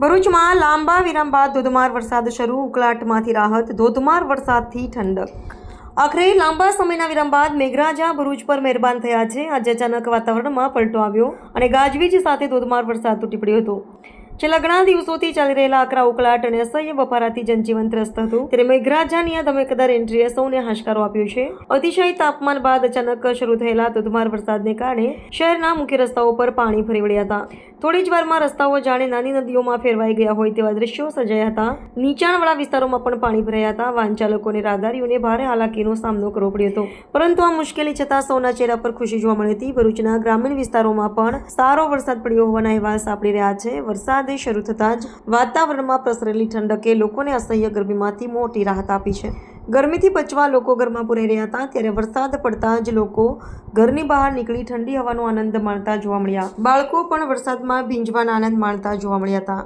ભરૂચમાં લાંબા વિરામ બાદ ધોધમાર વરસાદ શરૂ. ઉકળાટમાંથી રાહત, ધોધમાર વરસાદથી ઠંડક. આખરે લાંબા સમયના વિરામ બાદ મેઘરાજા ભરૂચ પર મહેરબાન થયા છે. આજે અચાનક વાતાવરણમાં પલટો આવ્યો અને ગાજવીજ સાથે ધોધમાર વરસાદ તૂટી પડ્યો હતો. છેલ્લા ઘણા દિવસોથી ચાલી રહેલા આકરા ઉકળાટ અને અસહ્ય બફારાથી જનજીવન ત્રસ્ત હતું. ત્યારે મેઘરાજાની આ ધમેકદાર એન્ટ્રીએ સૌને હાશકારો આપ્યો છે. અતિશય તાપમાન બાદ અચાનક શરૂ થયેલા ધોધમાર વરસાદને કારણે શહેરના મુખ્ય રસ્તાઓ પર પાણી ફરી વળ્યા હતા. થોડી જ વારમાં રસ્તાઓ જાણે નાની નદીઓમાં ફેરવાઈ ગયા હોય તેવા દ્રશ્યો સર્જાયા હતા. નીચાણવાળા વિસ્તારોમાં પણ પાણી ભરાયા હતા. વાહન ચાલકોને રાહદારીઓને ભારે હાલાકીનો સામનો કરવો પડ્યો હતો. પરંતુ આ મુશ્કેલી છતાં સૌના ચહેરા પર ખુશી જોવા મળી હતી. ભરૂચના ગ્રામીણ વિસ્તારોમાં પણ સારો વરસાદ પડ્યો હોવાના અહેવાલ સાંપડી રહ્યા છે. વરસાદે શરૂ થતાં જ વાતાવરણમાં પ્રસરેલી ઠંડકે લોકોને અસહ્ય ગરમીમાંથી મોટી રાહત આપી છે. ગરમીથી બચવા લોકો ઘરમાં પુરાઈ રહ્યા હતા ત્યારે વરસાદ પડતા જ લોકો ઘરની બહાર નીકળી ઠંડી હવાનો આનંદ માણતા જોવા મળ્યા. બાળકો પણ વરસાદમાં ભીંજવાના આનંદ માણતા જોવા મળ્યા હતા.